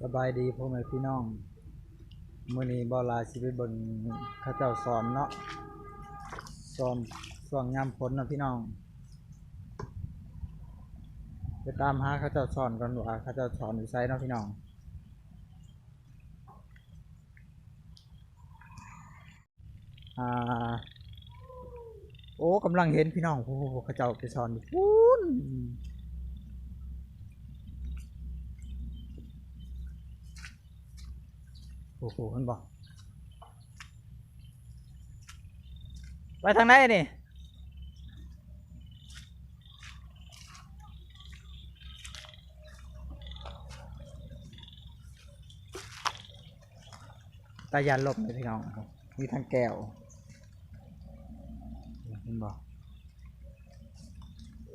สบายดีพ่อแม่พี่น้องมื้อนี้บ่ลาสิไปเบิ่งเขาเจ้าสอนเนาะสอนช่วงยามฝนเนะพี่น้องไปตามหาเขาเจ้าสอนกันว่าเขาเจ้าสอนอยู่ไสเนาะพี่น้องอ่าโอ้กำลังเห็นพี่น้องโอ้โหเขาเจ้าไปสอนอยู่พูน โอ้โหมันบอกไปทางไหนนี่ตายานลบเลยพี่น้องมีทางแก้วเห็นบอกโ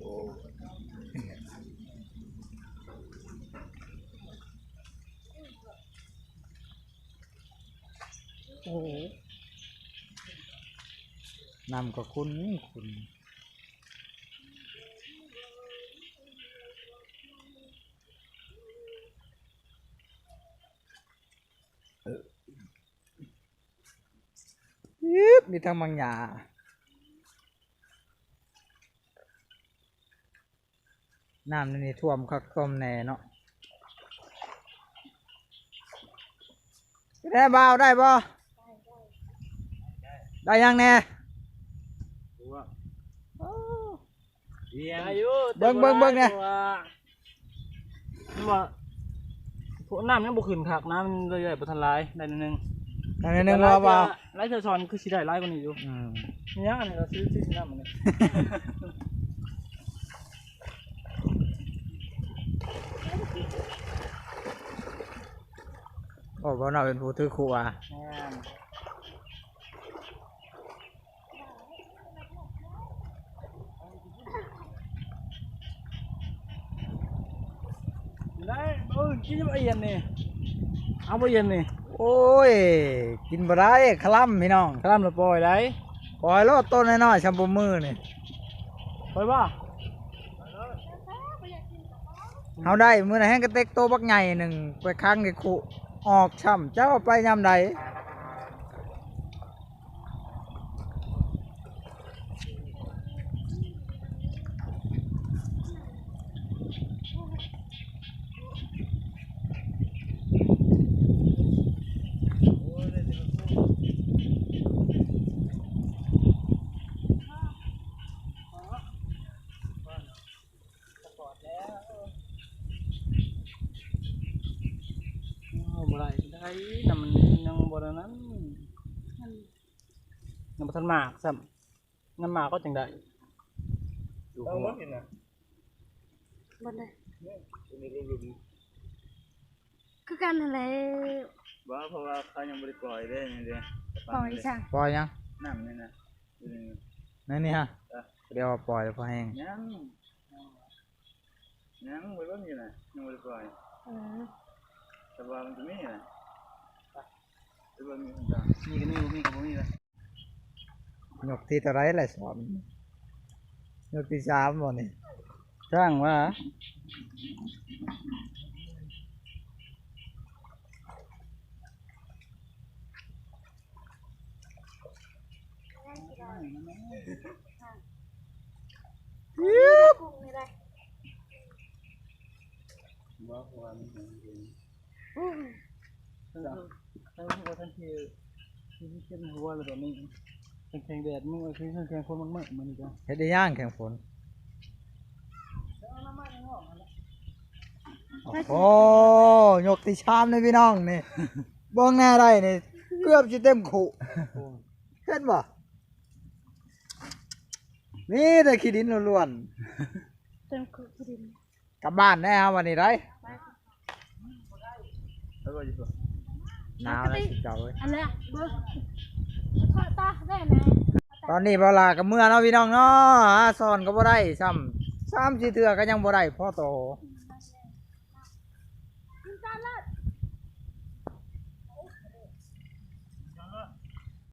อ้โหนำก็คุณคุณยิบมีทางบางหยาน้ำนี่ท่วมคักท่วมแน่เนาะได้บ่าวได้บ่ ได้ยังแน่โอ้เรียนอายุเบิ่งเบิ่งเบิ่งเนี่ยมันว่าพวกน้ำยังบ่ขึ้นคักน้ำมันเลยได้บ่ทันหลายได้นิดนึงได้นิดนึงว่าบ่าวหลายเทื่อซ้อนคือสิได้หลายกว่านี้อยู่อืมนี่ยังอันนี้ก็ซื้อซื้อสิน้ำมันนี่โอ้บ่าวน่าเป็นผู้ถือครัว แม่นได้ เออกินบ่เอียนนี่เอาบ่เอียนนี่โอ้ย กินบ่ได้คลำพี่น้องคลำละปล่อยได้ปล่อยโลดต้นน้อยๆชมพูมือนี่ปล่อยบ่เฮาได้มื้อนั้นแห้งกระเต็กโตบักใหญ่หนึ่งไปค้างในคุออกช่ำเจ้าไปยามใด บ่ได้ได้น้ำมันยังบ่ได้นั้นยังบ่ทันมากซ้ำน้ำมากก็จังได้ดูหัวบนเลยคือกันอะไรบ่เพราะว่าเขายังบ่ได้ปล่อยเด้นี่เด้ปล่อยสั่งปล่อยยังน้ำนี่นะอยู่นี่นั่นนี่ฮะจ้ะเดี๋ยวว่าปล่อยแล้วพอแห้งยังยังบ่รู้อยู่นะยังบ่ได้ปล่อยเออ แต่ว่ามันจะมีนะแต่ว่ามีคนจ้างมีก็มีบ่มีก็บ่มีละยกที่เท่าไรแหละสอนยกที่สามบ่นี่จ้างว่ากุ้งนี่ได้บ่เพราะว่ามันเป็น ทั้งทั้งทั้งทั้งที่ที่ที่เป็นหัวแล้วแบบนี้แข็งแดดมึงคือแข็งคนมันมึกมันจ้ะเฮ็ดได้ย่างแข่งฝนโอ้โหยกที่ชามเลยพี่น้องนี่บิ่งแน่ได้นี่เกือบสิเต็มขุเห็นบ่นี่แต่ขี้ดินล้วนเต็มคุกดินกลับบ้านแน่วันนี้ได้ ไปแล้วก็อยู่ตัวหนาวแล้วสิเจ้าเอ้ยอันนี้เบิ้งทอดตาได้ไหมตอนนี้เวลากับเมื่อเนาะพี่น้องเนาะหาซ่อนก็บ่ได้ซ้ำซ้ำสิเถื่อก็ยังบ่ได้พ่อโตอื